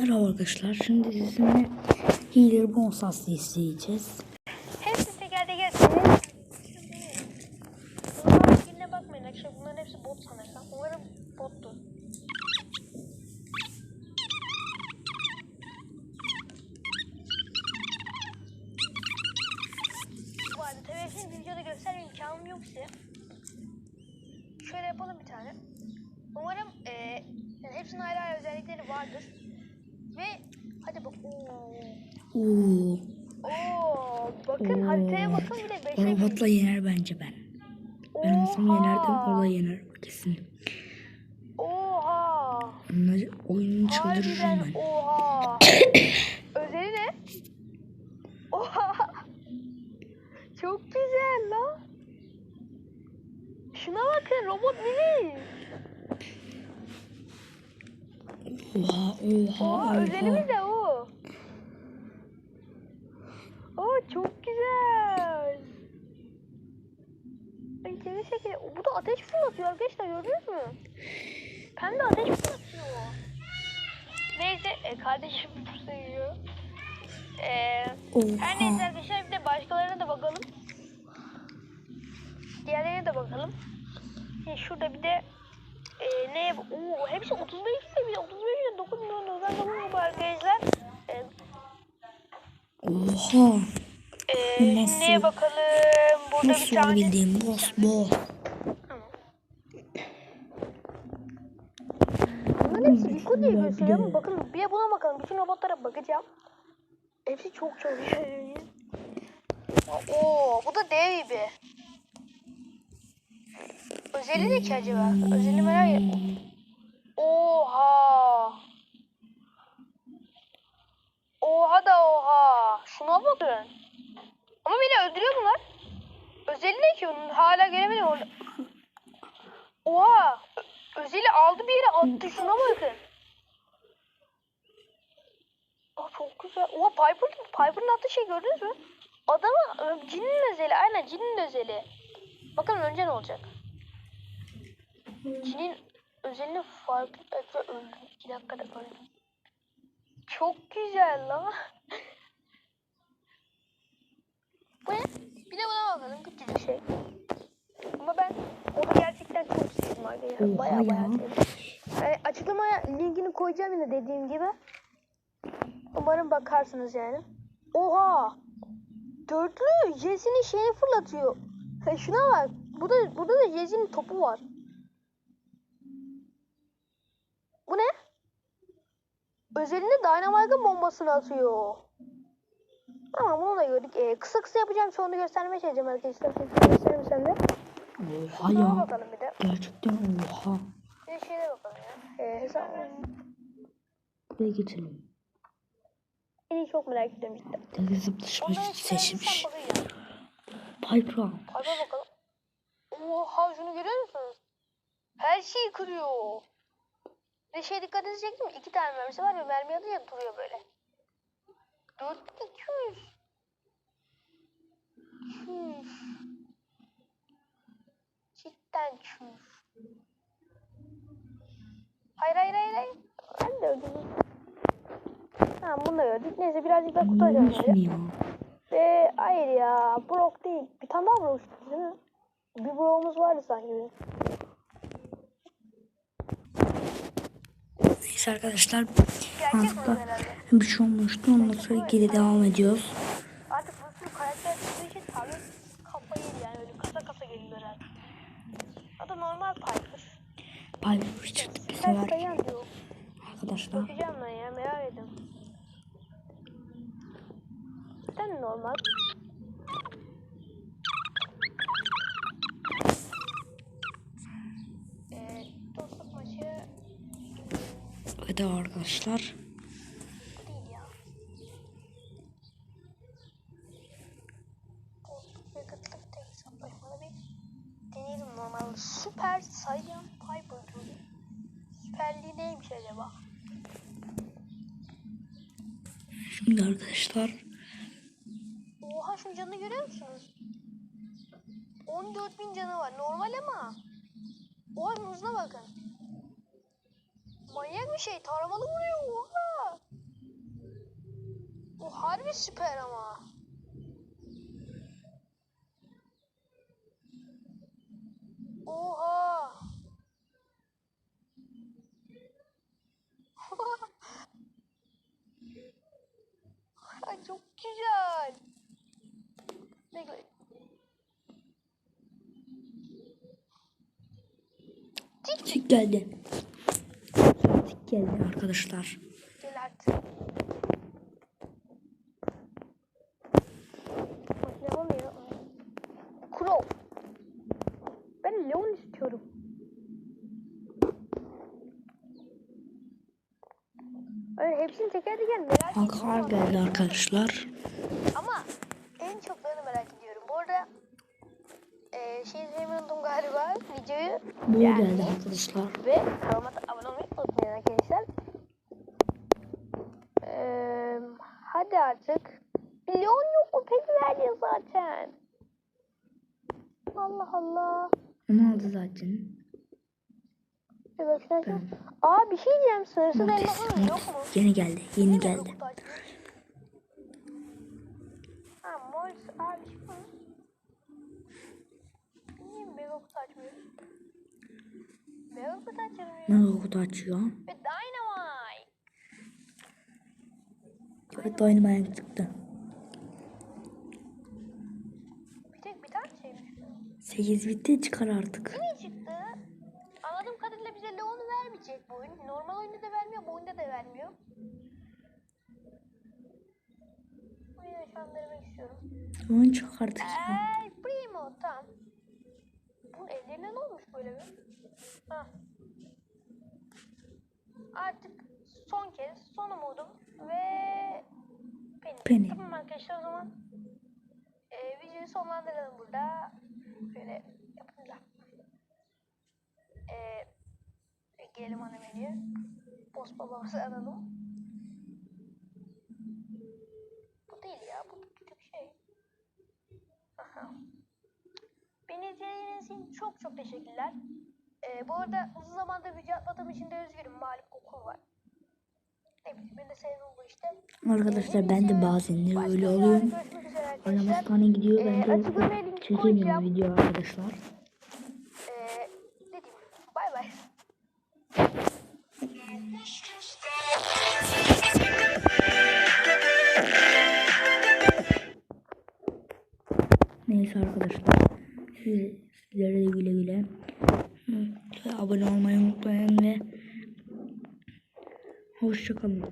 Merhaba arkadaşlar. Şimdi sizinle Healer Bonsas'ı isteyeceğiz. Hepsi teker teker senin. Bunlar skiline bakmayın arkadaşlar. Bunların hepsi bot sanırsam. Umarım bottur. Bu arada tabii hepsini videoda gösterme imkanım yok size. Şöyle yapalım bir tane. Umarım eee yani hepsinin ayrı ayrı özellikleri vardır. Ve hadi bak. Oo. Oo, Oo, bakın Oo. haritaya bakın bir de 5'e robotla yener bence ben. Ben olsam yenerdim, o da yener kesin. Oha. Onunla oyunu çıldırırım ben. oha. Özeli ne? Oha. Çok güzel lan. Şuna bakın robot mini. Oha, oha, Oha özelimiz de o. Oo çok güzel. Ay seni şekeri. Bu da ateş fırlatıyor arkadaşlar gördünüz mü? Hem de ateş fırlatıyor. Neyse e, kardeşim sayıyor. Eee her neyse arkadaşlar bir de başkalarına da bakalım. Diğerlerine de bakalım. Şimdi şurada bir de e, ne Oo, hepsi 35 seviye 35 ile 9 milyon dolar bu arkadaşlar. Oha. e, Nasıl? neye bakalım? Burada bir Nasıl tane olabildiğim boss boss. Bunların hepsi Rico diye gösteriyor ama bakın bir buna bakalım. Bütün robotlara bakacağım. Hepsi çok güzel. Oo, bu da dev gibi. Özeli ne ki acaba? Özeli merak ettim. Oha da oha. Şuna bakın. Ama beni öldürüyor bunlar. Özeli ne ki onun? Hala gelemedim orada. Oha. Özeli aldı bir yere attı. Şuna bakın. Aa, çok güzel. Oha Piper, Piper'ın attığı şey gördünüz mü? Adama ö, cinin özeli. Aynen cinin özeli. Bakalım önce ne olacak? Cinin özelini farklı dakika öldüm. İki dakikada öldüm. Çok güzel lan. Bu ne? Bir de buna Küçücük şey. Ama ben onu gerçekten çok sevdim arkadaşlar. Oha Bayağı ya. bayağı sevdim. Yani açıklamaya linkini koyacağım yine dediğim gibi. Umarım bakarsınız yani. Oha! Dörtlü Jesse'nin şeyini fırlatıyor. Ha, şuna bak. Burada, burada da Jesse'nin topu var. Bu ne? Özelinde Dynamite'ın bombasını atıyor. Ama bunu da gördük. Ee, kısa kısa yapacağım. Sonra göstermeye çalışacağım arkadaşlar. Göstereyim sen de. Oha Şuna ya. bakalım bir de. Gerçekten oha. Bir de şeye bakalım ya. Ee, hesap. Buraya geçelim. Beni çok merak ediyorum cidden. Deli zıplaşmış Ondan seçmiş. bakın ya. Piper. Hadi bakalım. Oha şunu görüyor musunuz? Her şeyi kırıyor. Bir şey dikkat edecek mi? İki tane mermisi var ya mermi atınca duruyor böyle. 4200. Çüş. Cidden çüş. Hayır hayır hayır hayır. Ben de öldüm. Ha bunu da gördük. Neyse birazcık daha kutu açalım. Ve hayır ya. Brock değil. Bir tane daha Brock çıktı değil mi? Bir Brock'umuz vardı sanki. Neyse arkadaşlar. Gerçek herhalde. Bir şey olmuştu. Ondan sonra geri devam ediyoruz. Artık bu karakter çıktığı için tabi kafayı yani öyle kasa kasa geliyor herhalde. O da normal Piper. Piper çıktı Sen sefer. Arkadaşlar. Bakacağım ben ya merak ediyorum. Sen normal. Ee, dostluk maçı Ve de arkadaşlar. değil ya. Dostluk ve kıtlık tek hesaplaşmalı bir normal. Süper Saiyan Piper. Süperliği neymiş acaba? Şimdi arkadaşlar. Oha şunun canını görüyor musunuz? 14.000 canı var. Normal ama. Oha hızına bakın. Manyak bir şey. Taramalı vuruyor. Oha. Harbi süper ama. Oha. Ay çok güzel. Bekle. Tik geldi. Tik geldi arkadaşlar. Gel artık. Bak ne oluyor? Crow. Ben Leon istiyorum. Öyle hepsini teker teker merak ediyorum. Ama- geldi arkadaşlar. Ama en çok ben de merak ediyorum. Bu arada eee şey unuttum galiba videoyu. Bu Yani- geldi arkadaşlar. Ve kanalıma abone olmayı unutmayın arkadaşlar. Eee hadi artık. Milyon yok mu? Peki verdi zaten. Allah Allah. Onu aldı zaten. Ben- Aa bir şey diyeceğim. Sınırsız elma Mortis, falan yok mu? Yeni geldi. Yeni Niye geldi. Ha Mortis abi şu mu? Niye mega kutu açmıyor? Mega kutu açılmıyor. Mega kutu açıyor. Ve Dynamite. Evet Dynamite çıktı. Bir tek bir tane şeymiş. 8 bitti çıkar artık. Yine Bu denemek istiyorum. Onu çık artık ya. Ey Primo tamam. Bunun ellerine ne olmuş böyle bir? Ha. Artık son kez son umudum ve Penny. Penny. Tamam arkadaşlar o zaman e, videoyu sonlandıralım burada. Böyle yapalım da. E, gelelim ana menüye. Boss babamızı alalım. Bu değil ya bu küçük şey. Aha. Beni izlediğiniz için çok çok teşekkürler. Ee, bu arada uzun zamandır video atmadığım için de üzgünüm. Malum okul var. Ne bileyim ben de sevdim bu işte. Arkadaşlar ben de bazen de Başka öyle bir oluyor. videoda Görüşmek üzere Annem arkadaşlar. hastaneye gidiyor. Ben Ee, de link çekemiyorum video arkadaşlar. Ee, ne diyeyim? Bay bay. Neyse arkadaşlar. Siz, sizlere de güle güle. Abone olmayı unutmayın ve hoşçakalın.